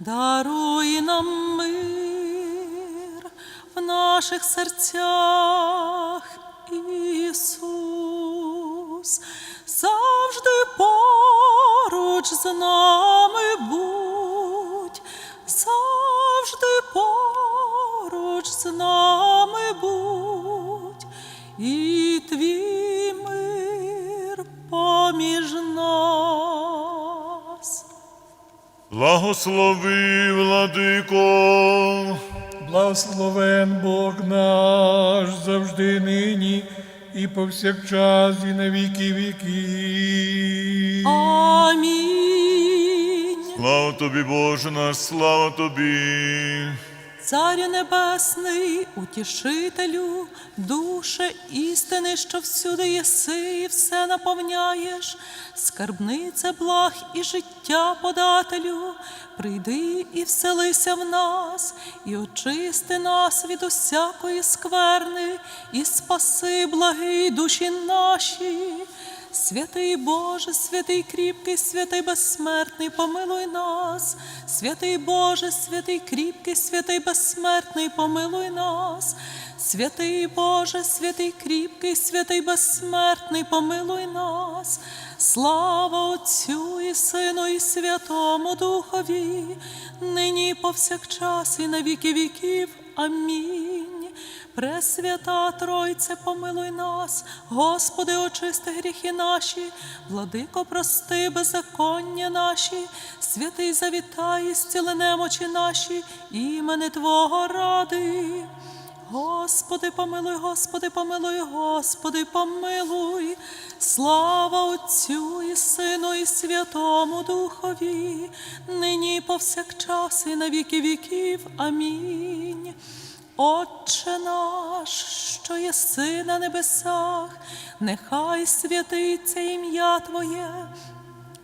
даруй нам мир в наших серцях, Ісус, завжди поруч з нами будь, завжди поруч з нами будь, Благослови, владико, Благословен Бог наш завжди нині і повсякчас, і на віки віки. Амінь. слава тобі, Боже наш, слава тобі. Царю Небесний, утішителю, душе істини, що всюди єси і все наповняєш, скарбнице благ і життя подателю, прийди і вселися в нас, і очисти нас від усякої скверни, і спаси благі душі наші. Святий Боже, святий кріпкий, святий безсмертний, помилуй нас. Святий Боже, святий кріпкий, святий безсмертний, помилуй нас. Святий Боже, святий кріпкий, святий безсмертний, помилуй нас. Слава Отцю і Сину, і Святому Духові, нині і повсякчас, і на віки віків. Амінь. Пресвята Тройце, помилуй нас, Господи, очисти гріхи наші, владико, прости беззаконня наші, святий завітай, зціли немочі наші, імени Твого ради. Господи, помилуй, Господи, помилуй, Господи, помилуй, слава Отцю і Сину, і Святому Духові, нині повсякчас, і на віки віків. Амінь. Отче наш, що єси на небесах, нехай святиться ім'я Твоє,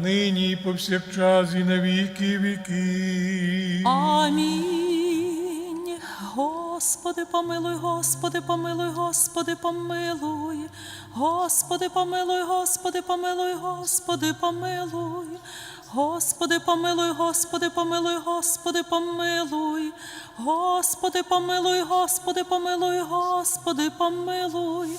нині і повсякчас, і на віки віки. Амінь. Господи, помилуй, Господи, помилуй, Господи, помилуй. Господи, помилуй, Господи, помилуй, Господи, помилуй. Господи, помилуй, Господи, помилуй, Господи, помилуй. Господи, помилуй, Господи, помилуй, Господи, помилуй.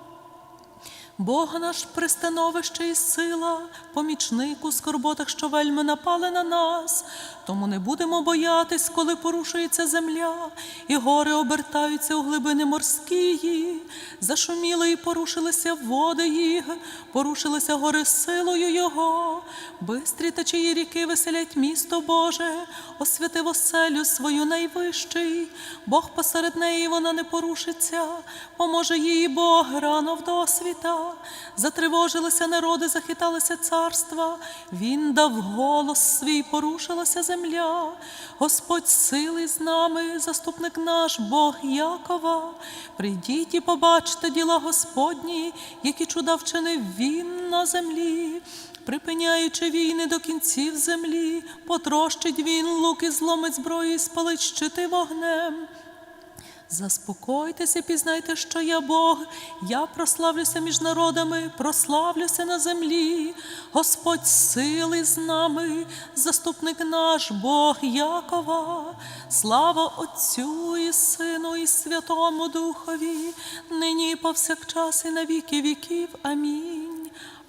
Бог наш пристановище і сила, помічник у скорботах, що вельми напали на нас. Тому не будемо боятись, коли порушується земля, і гори обертаються у глибини морські. Зашуміли і порушилися води їх, порушилися гори силою Його. Бистрі течії ріки веселять місто Боже, освятив оселю свою найвищий. Бог посеред неї вона не порушиться, поможе їй Бог рано в досвіта. Затривожилися народи, захиталися царства. Він дав голос свій, порушилася земля. Господь сили з нами, заступник наш, Бог Якова. Прийдіть і побачте діла Господні, які чуда вчинив він на землі. Припиняючи війни до кінців землі, потрощить він луки, зломить зброю і спалить щити вогнем. Заспокойтеся, пізнайте, що я Бог, я прославлюся між народами, прославлюся на землі. Господь сили з нами, заступник наш, Бог Якова. Слава Отцю і Сину, і Святому Духові, нині і повсякчас, і на віки віків. Амінь.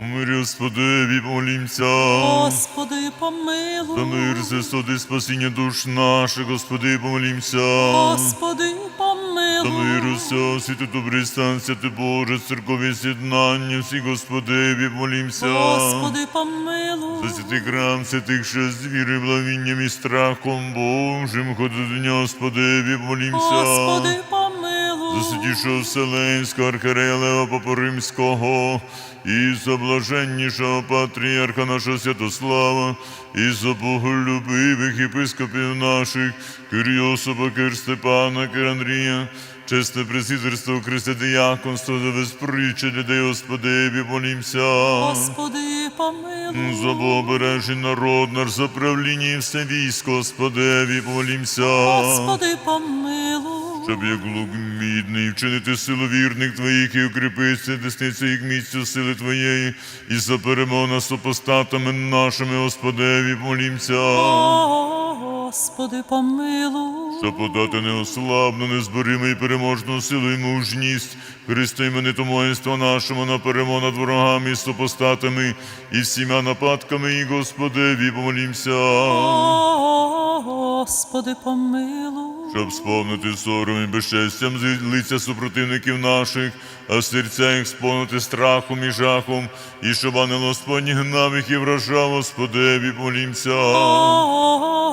Умирі, Господеві, помолімся. Господи, помилуй. За мир, зесоди, спасіння душ наших, Господи, помолімся. Господи, За мир помилуй. уся, світи добрий стан, святи Боже, церкові з'єднання, всі Господеві, помолімся. Господи, помилуй. За святий храм, святих ще з вірою, благовінням і страхом Божим, ходи до Господеві, помолімся. Господи, помилуй. Святішого Вселенського архиерея Лева Папа Римського, і за блаженнішого патріарха нашого Святослава, і за боголюбивих єпископів наших, Кирйосопа, Кир Степана, Кир Андрія, чесне пресвітерство, Христе Діяконство, за безприча людей, Господеві, молімся. Господи, помилуй. За Богобережний народ наш, за правління і все військо, Господеві, помолімся. Господи, помилуй. Щоб як лук мідний вчинити силу вірних твоїх і укріпитися десницю їх місцю сили твоєї, і за перемогу над супостатами нашими, Господеві, молімся. Господи, помилуй. Щоб подати неослабну, незбориму і переможну силу і мужність, Христа іменитому воїнства нашому на перемогу над ворогами і супостатами, і всіма нападками, і Господеві, помолімся. О, Господи, помилуй. Щоб сповнити сором і безчестям лиця супротивників наших, а серця їх сповнити страхом і жахом, і щоб ангел Господній гнав їх і вражав, Господеві, полімця.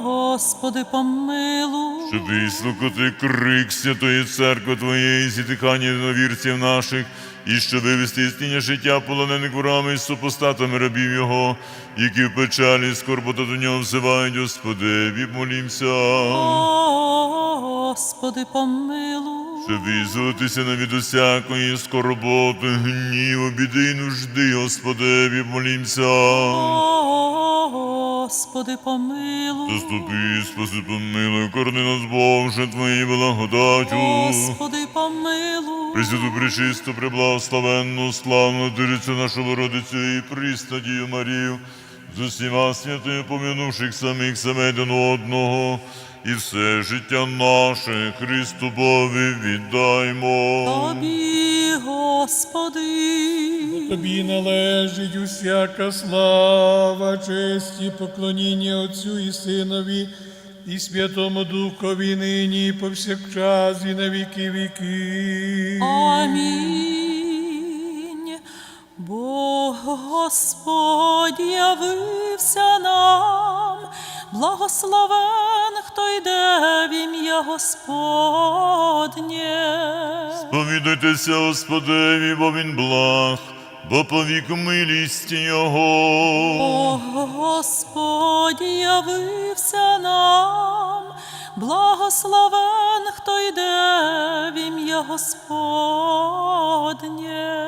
Господи, помилуй. Щоб вислухати крик Святої Церкви Твоєї, зітихання новірців наших, і щоб вивести із тіння життя полонених ворами і супостатами рабів Його, які в печалі скорбота до нього взивають, Господеві, молімся. Господи, помилуй. Щоб визволитися навіть усякої скорботи, гніву, біди й нужди, Господеві, молімся. Господи, помилуй. Заступи, спаси, помилуй, корони нас, Боже, Твоєю благодатю. Господи, помилуй. Пресвяту, пречисту, преблагословенну, славну Дирицю нашу Богородицю і Пристадію Марію, з усіма святими помінувших самих себе один одного, і все життя наше Христу Бові віддаймо. Тобі, Господи. Тобі належить усяка слава, честь і поклоніння Отцю і Синові, і Святому Духові нині, і повсякчас, і на віки віки. Амінь. Бог Господь явився нам, благословен, хто йде в ім'я Господнє. Повідайтеся Господеві, бо він благ, бо повік милість Його. Бог Господь явився нам, благословен, хто йде в ім'я Господнє.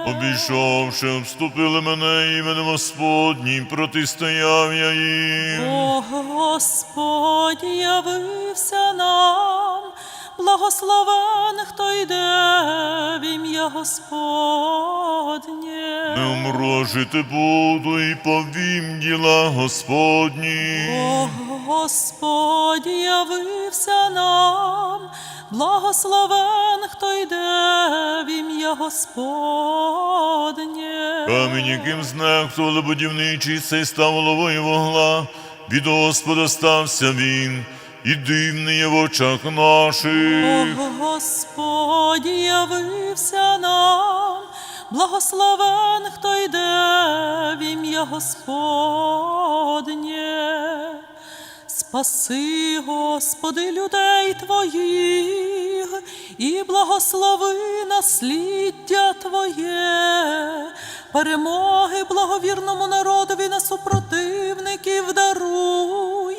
Обійшовши, обступили мене іменем Господнім, протистояв я їм. Бог Господь явився нам, благословен, хто йде в ім'я Господнє. Не умру, жити буду і повім діла Господні. Бог Господь явився нам, благословен, хто йде в ім'я Господнє. Камінь, яким знехтували будівничий, цей став головою вогла. Від Господа стався він, і дивний в очах наших. Бог Господь явився нам, благословен, хто йде в ім'я Господнє. Спаси, Господи, людей Твоїх і благослови насліддя Твоє, перемоги благовірному народові на супротивників даруй,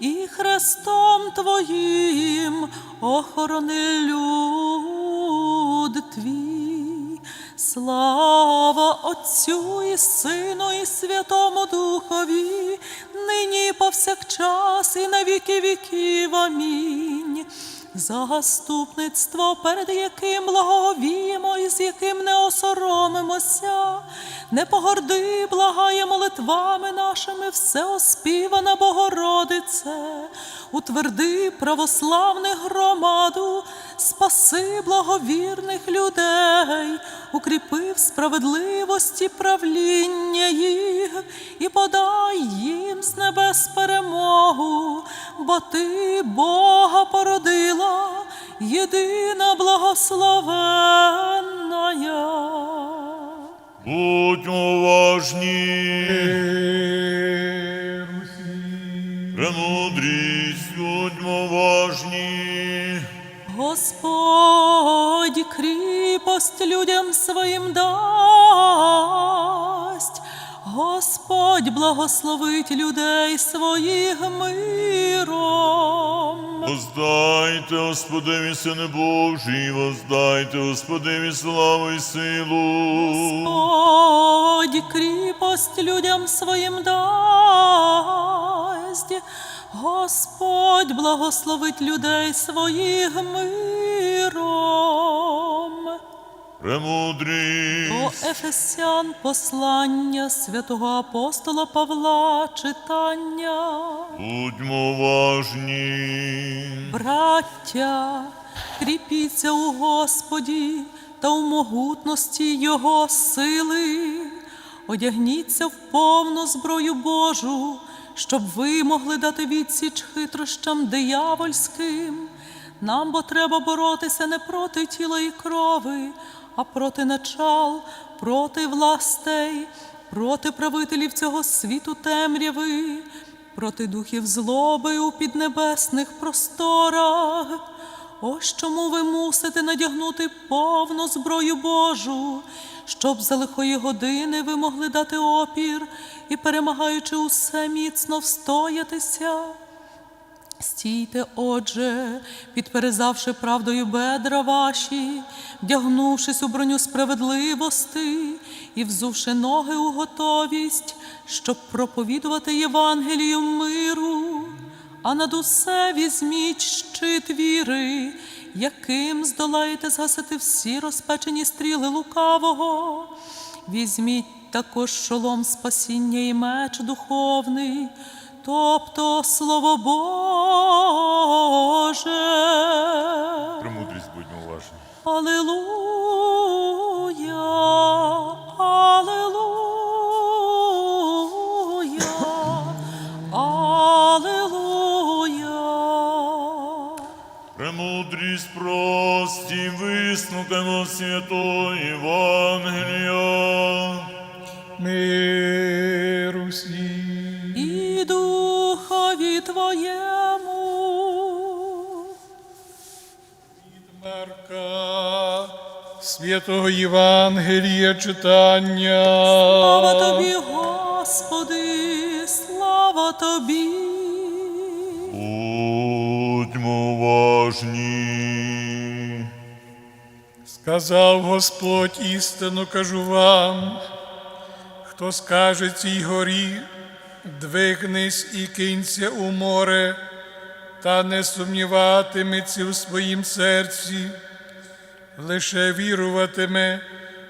і хрестом Твоїм охорони люд Твій. Слава Отцю і Сину, і Святому Духові, нині повсякчас, і на віки віків. Амінь. Заступництво, перед яким благовіємо і з яким не осоромимося. Не погорди, благає молитвами нашими, все оспівана Богородице, утверди православних громаду, спаси благовірних людей, укріпи в справедливості правління їх і подай їм з небес перемогу, бо ти Бога породила, єдина благословенная. Будьмо уважні, премудрість, будьмо уважні. Господь кріпость людям своїм дасть, Господь благословить людей своїх миром. Воздайте Господеві Сине Божий, воздайте Господеві славу і силу. Господь кріпость людям своїм дасть, Господь благословить людей своїх миром. Премудрість, До Ефесян послання святого апостола Павла читання. будьмо уважні. Браття, кріпіться у Господі та у могутності Його сили, одягніться в повну зброю Божу, щоб ви могли дати відсіч хитрощам диявольським. Нам бо треба боротися не проти тіла і крови, а проти начал, проти властей, проти правителів цього світу темряви, проти духів злоби у піднебесних просторах. Ось чому ви мусите надягнути повну зброю Божу, щоб за лихої години ви могли дати опір і, перемагаючи усе, міцно встоятися. Стійте, отже, підперезавши правдою бедра ваші, вдягнувшись у броню справедливости і взувши ноги у готовість, щоб проповідувати Євангелію миру, а над усе візьміть щит віри, яким здолаєте згасити всі розпечені стріли лукавого. Візьміть також шолом спасіння і меч духовний, тобто Слово Боже. Премудрість, будьмо уважні. Аллилуйя, Премудрість прості, вислухаймо святого Євангелія. Мир усі. і духові Твоєму. Марка Святого Євангелія читання. Слава Тобі, Господи, слава Тобі. Будьмо уважні. Сказав Господь істину, кажу вам, хто скаже цій горі, двигнись і кинься у море, та не сумніватиметься у своїм серці, лише віруватиме,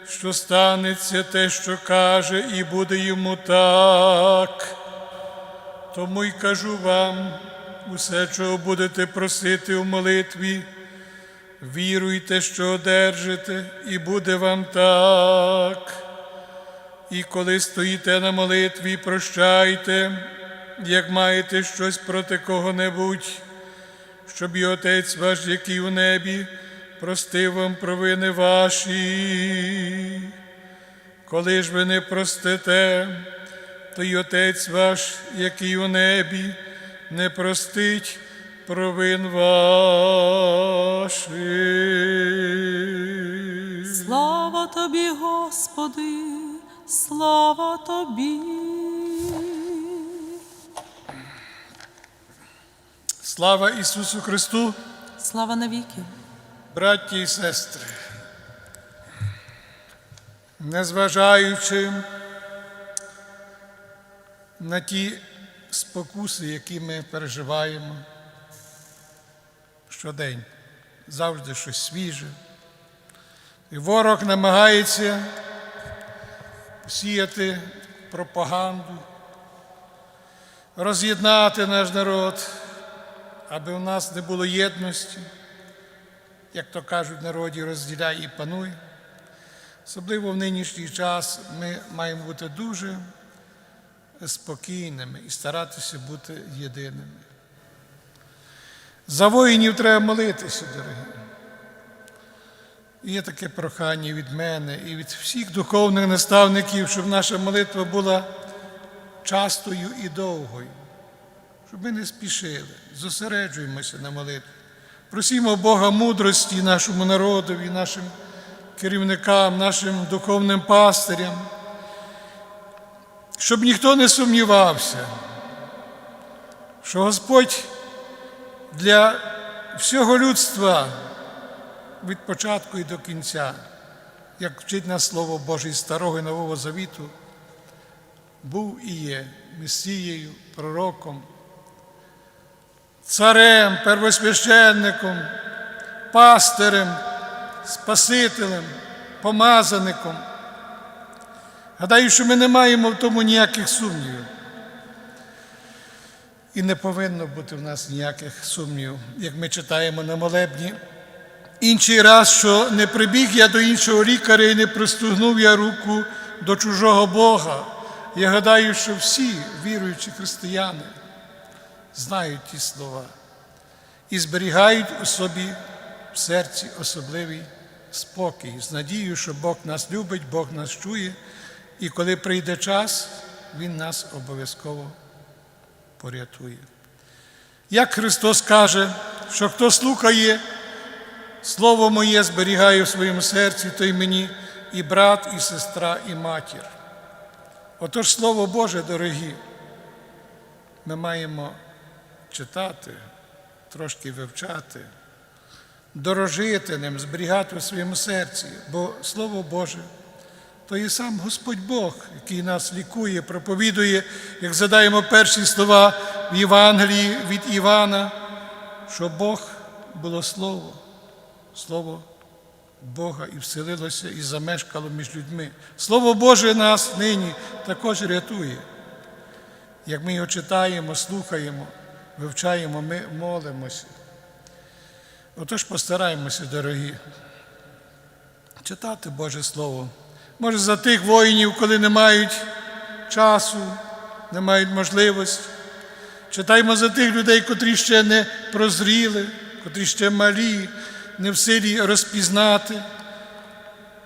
що станеться те, що каже, і буде йому так. Тому й кажу вам, усе, чого будете просити у молитві, Віруйте, що одержите, і буде вам так. І коли стоїте на молитві, прощайте, як маєте щось проти кого-небудь, щоб і Отець ваш, який у небі, простив вам провини ваші. Коли ж ви не простите, то й Отець ваш, який у небі, не простить провин ваших. Слава Тобі, Господи, слава Тобі. Слава Ісусу Христу, Слава навіки. браті і сестри. Незважаючи на ті спокуси, які ми переживаємо щодень, завжди щось свіже. І ворог намагається сіяти пропаганду, роз'єднати наш народ, аби у нас не було єдності, як то кажуть народі, розділяй і пануй. Особливо в нинішній час ми маємо бути дуже спокійними і старатися бути єдиними. За воїнів треба молитися, дорогі. І Є таке прохання від мене і від всіх духовних наставників, щоб наша молитва була частою і довгою, щоб ми не спішили, зосереджуємося на молитві. Просімо Бога мудрості нашому народові, нашим керівникам, нашим духовним пастирям, щоб ніхто не сумнівався, що Господь для всього людства від початку і до кінця, як вчить нас Слово Боже із Старого і Нового Завіту, був і є Месією, пророком, царем, первосвященником, пастирем, Спасителем, помазаником. Гадаю, що ми не маємо в тому ніяких сумнівів. І не повинно бути в нас ніяких сумнівів, як ми читаємо на молебні. Інший раз, що не прибіг я до іншого лікаря і не пристугнув я руку до чужого Бога. Я гадаю, що всі віруючі християни знають ті слова і зберігають у собі в серці особливий спокій, з надією, що Бог нас любить, Бог нас чує, і коли прийде час, Він нас обов'язково порятує. Як Христос каже, що хто слухає Слово моє зберігає в своєму серці, той мені і брат, і сестра, і матір. Отож, Слово Боже, дорогі, ми маємо читати, трошки вивчати, дорожити ним, зберігати у своєму серці, бо Слово Боже то є сам Господь Бог, який нас лікує, проповідує, як задаємо перші слова в Євангелії від Івана, що Бог було Слово, Слово Бога і вселилося і замешкало між людьми. Слово Боже нас нині також рятує. Як ми його читаємо, слухаємо, вивчаємо, ми молимося. Отож постараємося, дорогі, читати Боже Слово. Може, за тих воїнів, коли не мають часу, не мають можливості. Читаємо за тих людей, котрі ще не прозріли, котрі ще малі, не в силі розпізнати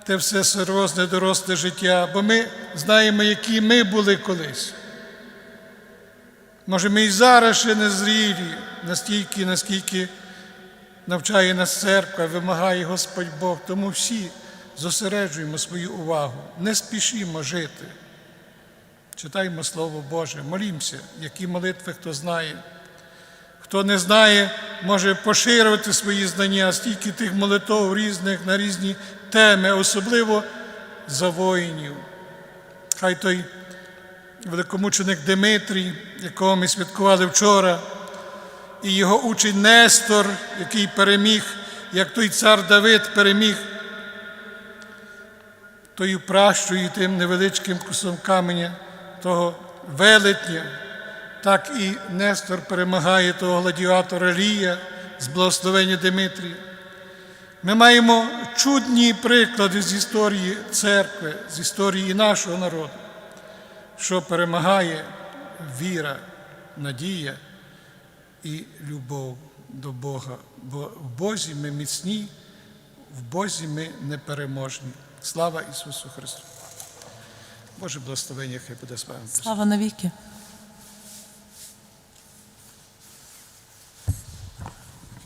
те все серйозне доросле життя, бо ми знаємо, які ми були колись. Може, ми і зараз ще не зрілі, настільки, наскільки навчає нас церква, вимагає Господь Бог. Тому всі зосереджуємо свою увагу, не спішімо жити. Читаємо Слово Боже, молімося, які молитви хто знає. Хто не знає, може поширювати свої знання, стільки тих молитв різних на різні теми, особливо за воїнів. Хай той великомученик Димитрій, якого ми святкували вчора, і його учень Нестор, який переміг, як той цар Давид переміг тою пращою, тим невеличким кусом каменя, того велетня, так і Нестор перемагає того гладіатора Лія з благословення Димитрія. Ми маємо чудні приклади з історії церкви, з історії нашого народу, що перемагає віра, надія і любов до Бога. Бо в Бозі ми міцні, в Бозі ми непереможні. Слава Ісусу Христу! Боже благословення, хай буде з вами. Слава навіки.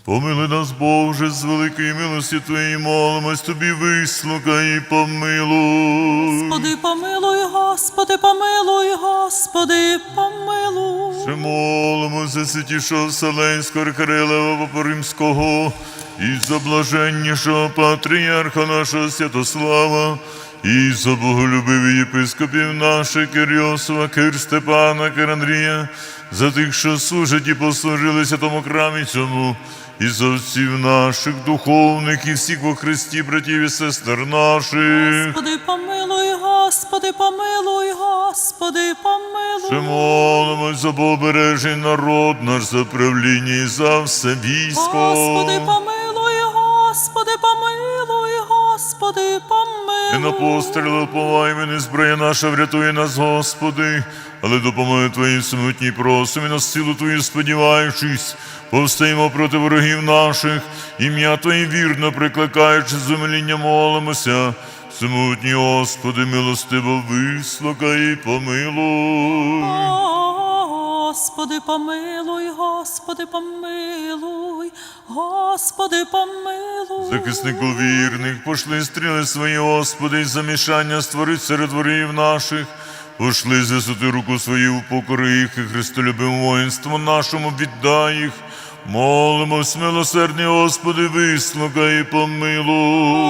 Помили нас, Боже, з великої милості Твоєї молимось Тобі, вислухай і помилуй. Господи, помилуй, Господи, помилуй, Господи, помилуй. Ще молимо за святішого Вселенського архиерея Папа Римського і за блаженнішого патріарха нашого Святослава, і за боголюбиві єпископів наших Кирйосова, Кир Степана, Кир Андрія, за тих, що служать і послужилися тому храмі цьому, і за отців наших духовних, і всіх во Христі, братів і сестер наших. Господи, помилуй, Господи, помилуй, Господи, помилуй. Ще молимось за побережний народ наш, за правління і за все військо. Господи, помилуй, Господи, І на постріли уповаємо, не зброя наша врятує нас, Господи, але допомоги Твої смутній просимо, і на силу Твою сподіваючись, повстаємо проти ворогів наших, ім'я Твоє вірно прикликаючи з умиління молимося. Смутні, Господи, милостиво вислухай і помилуй. Господи, помилуй, Господи, помилуй, Господи, помилуй. Захиснику вірних, пошли стріли свої, Господи, і замішання створить серед ворогів наших. Пошли з руку свою, покори їх, і Христолюбим воїнство нашому віддай їх. Молимось, милосердний, Господи, вислухай і помилуй.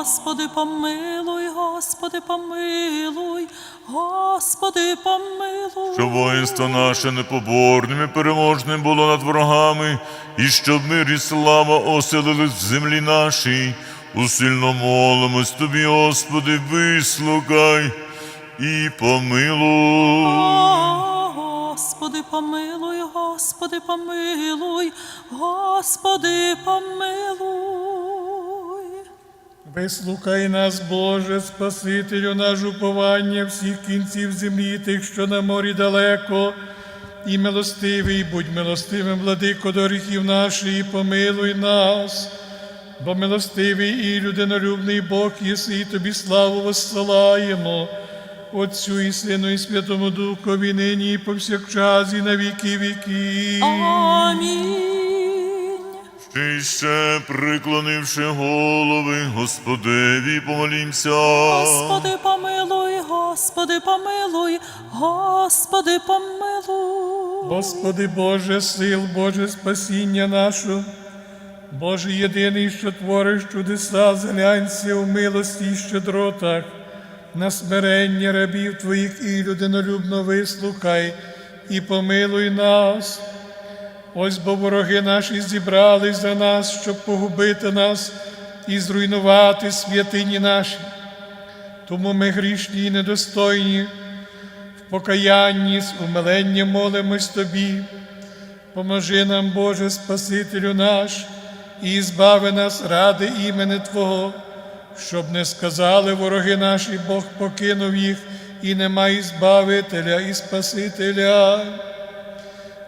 Господи, помилуй, Господи, помилуй, Господи, помилуй. Щоб воїнство наше непоборним і переможним було над ворогами, і щоб мир і слава оселились в землі нашій. Усильно молимось Тобі, Господи, вислухай і помилуй. Господи, помилуй, Господи, помилуй, Господи, помилуй. Вислухай нас, Боже, Спасителю, наш уповання всіх кінців землі, тих, що на морі далеко, і милостивий, будь милостивим, владико до гріхів наших, і помилуй нас, бо милостивий і людинолюбний Бог єси, і тобі славу воссилаємо, Отцю і Сину, і Святому Духові, нині і повсякчас, і на віки віків. Амінь. Ти ще приклонивши голови, Господеві, помолімся. Господи, помилуй, Господи, помилуй, Господи, помилуй. Господи Боже, сил, Боже спасіння нашого, Боже єдиний, що твориш чудеса, зглянься у милості і щедротах, на смирення рабів Твоїх і людинолюбно вислухай і помилуй нас. Ось бо вороги наші зібрались за нас, щоб погубити нас і зруйнувати святині наші. Тому ми грішні і недостойні в покаянні з умиленням молимось Тобі. Поможи нам, Боже, Спасителю наш, і збави нас ради імени Твого, щоб не сказали вороги наші, Бог покинув їх, і нема і збавителя, і Спасителя.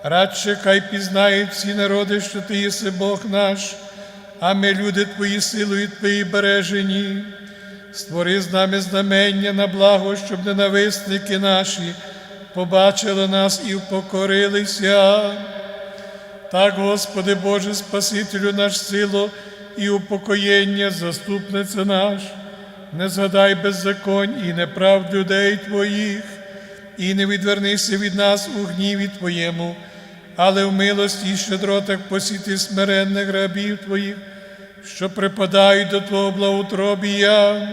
Радше хай пізнають всі народи, що Ти єси Бог наш, а ми, люди Твої, силою Твої бережені. Створи з нами знамення на благо, щоб ненависники наші побачили нас і впокорилися. Так, Господи Боже, Спасителю наш сило і упокоєння, заступниця наш, не згадай беззаконь і неправд людей Твоїх, і не відвернися від нас у гніві Твоєму, але в милості і щедротах посіти смиренних рабів Твоїх, що припадають до Твого благоутробія.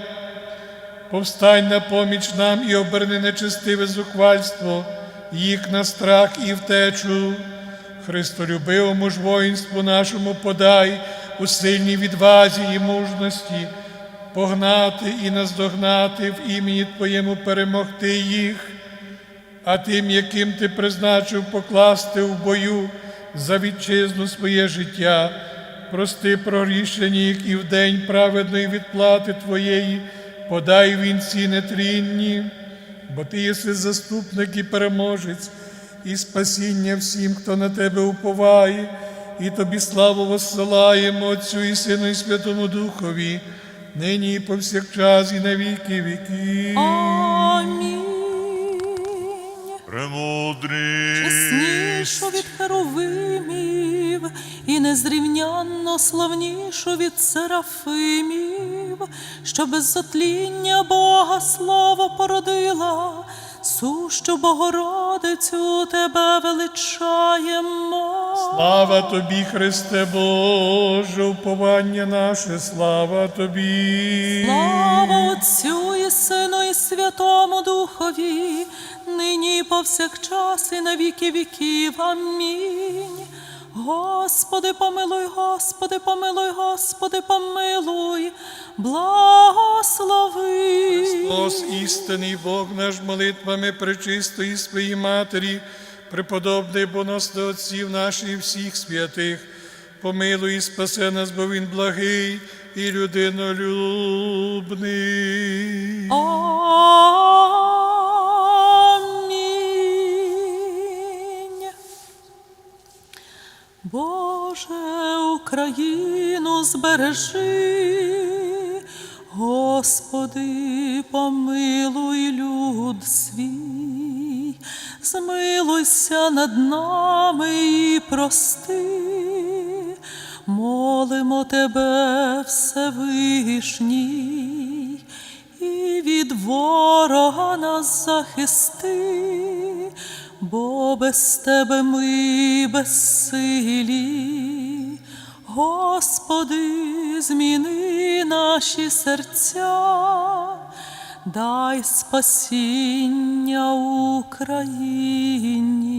Повстань на поміч нам і оберни нечестиве зухвальство, їх на страх і втечу. Христолюбивому ж воїнству нашому подай у сильній відвазі і мужності, погнати і наздогнати в імені Твоєму перемогти їх, а тим, яким ти призначив покласти в бою за вітчизну своє життя, прости прогрішення їх і в день праведної відплати Твоєї подай вінці нетрінні, бо ти єси заступник і переможець, і спасіння всім, хто на тебе уповає, і тобі славу воссилаємо Отцю і Сину, і Святому Духові, нині і повсякчас, і на віки віків. Амінь. Премудрий. Чеснішу від херовимів і незрівнянно славнішу від серафимів, що без затління Бога слово породила, сущу Богородицю тебе величаємо. Слава тобі, Христе Боже, уповання наше, слава тобі. Слава Отцю і Сину, і Святому Духові, нині і повсякчас і на віки віків. Амінь. Господи, помилуй, Господи, помилуй, Господи, помилуй, благослови. Христос, істинний Бог наш молитвами пречистої своїй Матері, преподобний бонос до отців наших і всіх святих, помилуй і спасе нас, бо Він благий і людинолюбний. Амінь. Боже, Україну збережи, Господи, помилуй люд свій, змилуйся над нами і прости. Молимо тебе, Всевишній, і від ворога нас захисти, бо без тебе ми безсилі. Господи, зміни наші серця, дай спасіння Україні.